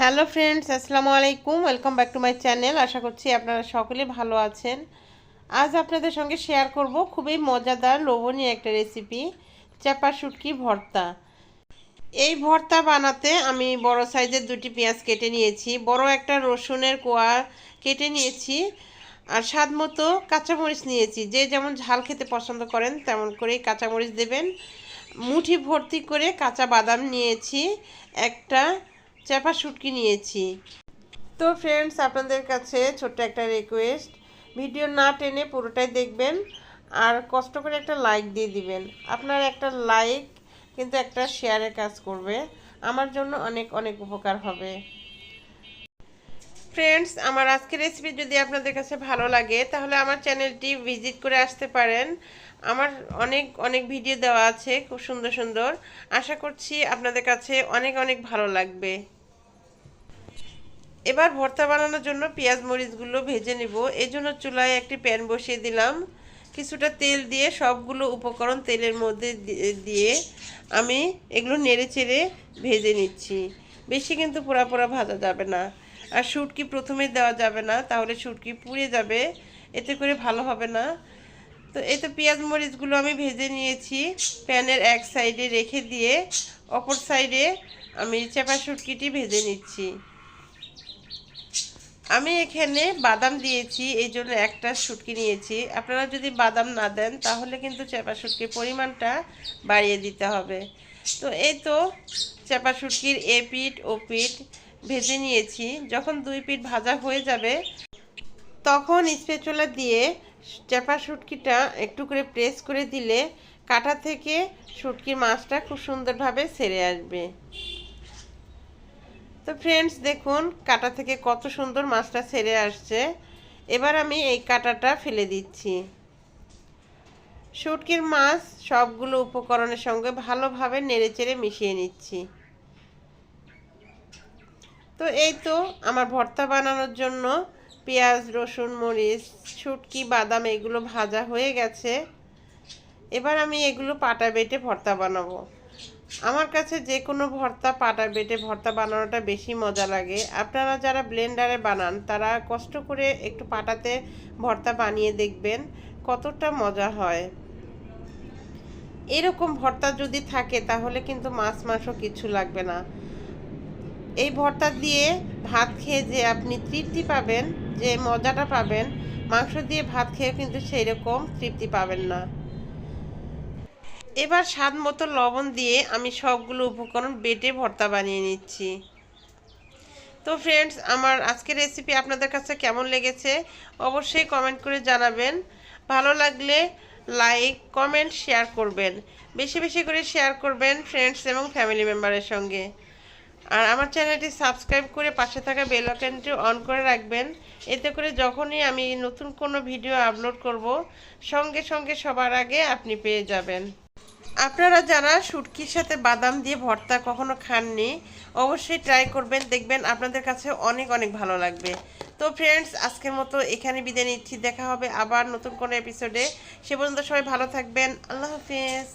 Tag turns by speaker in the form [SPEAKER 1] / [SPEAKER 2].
[SPEAKER 1] Hello friends, আসসালামু আলাইকুম। Welcome back to my channel. আশা করছি আপনারা সকলে ভালো আছেন। আজ আপনাদের সঙ্গে শেয়ার করব খুবই মজাদার, লোভনীয় একটা রেসিপি চাপা শুটকি ভর্তা। এই ভর্তা বানাতে আমি বড় সাইজের দুটি পেঁয়াজ কেটে নিয়েছি, বড় একটা রসুনের কোয়া কেটে নিয়েছি, আর স্বাদ মতো কাঁচামরিচ নিয়েছি। যে যেমন ঝাল খেতে পছন্দ করেন, তেমন করেই কাঁচামরিচ দেবেন। মুঠি ভর্তি করে কাঁচা বাদাম নিয়েছি, একটা চাপা শুটকি নিয়েছি। তো ফ্রেন্ডস আপনাদের কাছে ছোট্ট একটা রিকোয়েস্ট ভিডিও না টেনে পুরোটাই দেখবেন আর কষ্ট করে একটা লাইক দিয়ে দিবেন। আপনার একটা লাইক কিন্তু একটা শেয়ারের কাজ করবে। আমার জন্য অনেক অনেক উপকার হবে। ফ্রেন্ডস আমার আজকের রেসিপি যদি আপনাদের কাছে ভালো লাগে, তাহলে আমার চ্যানেলটি ভিজিট করে আসতে পারেন। আমার অনেক অনেক ভিডিও দেওয়া আছে, খুব সুন্দর সুন্দর। আশা করছি আপনাদের কাছে অনেক অনেক ভালো লাগবে। এবার ভর্তা বানানোর জন্য পেঁয়াজ মরিচগুলো ভেজে নিব। এই জন্য চুলায় একটি প্যান বসিয়ে দিলাম। কিছুটা তেল দিয়ে সবগুলো উপকরণ তেলের মধ্যে দিয়ে আমি এগুলো নেড়ে চেড়ে ভেজে নিচ্ছি। বেশি কিন্তু পোড়া পোড়া ভাজা যাবে না। আর শুটকি প্রথমে দেওয়া যাবে না, তাহলে শুটকি পুড়ে যাবে, এতে করে ভালো হবে না। তো এই তো পেঁয়াজ মরিচগুলো আমি ভেজে নিয়েছি, প্যানের এক সাইডে রেখে দিয়ে, অপর সাইডে আমি চেপা শুটকিটি ভেজে নিচ্ছি। আমি এখানে বাদাম দিয়েছি, এই জন্য একটা শুটকি নিয়েছি। আপনারা যদি বাদাম না দেন, তাহলে কিন্তু চেপা শুটকির পরিমাণটা বাড়িয়ে দিতে হবে। তো এই তো চেপা শুটকির এ পিঠ ও পিঠ ভেজে নিয়েছি। যখন দুই পিঠ ভাজা হয়ে যাবে, তখন স্পেচুলা দিয়ে চেপা শুটকিটা একটু করে প্রেস করে দিলে কাটা থেকে শুটকির মাছটা খুব সুন্দরভাবে সেরে আসবে। তো ফ্রেন্ডস দেখুন কাটা থেকে কত সুন্দর মাছটা সেরে আসছে। এবার আমি এই কাটাটা ফেলে দিচ্ছি। শুটকির মাছ সবগুলো উপকরণের সঙ্গে ভালোভাবে নেড়েচেড়ে মিশিয়ে নিচ্ছি। তো এই তো আমার ভর্তা বানানোর জন্য পেঁয়াজ, রসুন, মরিচ শুটকি বাদাম, এগুলো ভাজা হয়ে গেছে। এবার আমি এগুলো পাটা বেটে ভর্তা বানাবো। আমার কাছে যে কোনো ভর্তা পাটা বেটে ভর্তা বানানোটা বেশি মজা লাগে। আপনারা যারা ব্লেন্ডারে বানান, তারা কষ্ট করে একটু পাটাতে ভর্তা বানিয়ে দেখবেন কতটা মজা হয়। এরকম ভর্তা যদি থাকে, তাহলে কিন্তু মাছ, মাংস কিছু লাগবে না। এই ভর্তা দিয়ে ভাত খেয়ে যে আপনি তৃপ্তি পাবেন, যে মজাটা পাবেন, মাংস দিয়ে ভাত খেয়ে কিন্তু সেই রকম তৃপ্তি পাবেন না। এবার স্বাদ মতো লবণ দিয়ে আমি সবগুলো উপকরণ বেটে ভর্তা বানিয়ে নিচ্ছি। তো ফ্রেন্ডস আমার আজকের রেসিপি আপনাদের কাছে কেমন লেগেছে অবশ্যই কমেন্ট করে জানাবেন। ভালো লাগলে লাইক কমেন্ট শেয়ার করবেন। বেশি বেশি করে শেয়ার করবেন ফ্রেন্ডস এবং ফ্যামিলি মেম্বারের সঙ্গে। আর আমার চ্যানেলটি সাবস্ক্রাইব করে পাশে থাকা বেল আইকনটি অন করে রাখবেন। এতে করে যখনই আমি নতুন কোনো ভিডিও আপলোড করব, সঙ্গে সঙ্গে সবার আগে আপনি পেয়ে যাবেন। আপনারা যারা শুটকির সাথে বাদাম দিয়ে ভর্তা কখনো খাননি, অবশ্যই ট্রাই করবেন, দেখবেন আপনাদের কাছে অনেক অনেক ভালো লাগবে। তো ফ্রেন্ডস আজকের মতো এখানে বিদায় নিচ্ছি। দেখা হবে আবার নতুন কোনো এপিসোডে সে পর্যন্ত সবাই ভালো থাকবেন। আল্লাহ হাফিজ।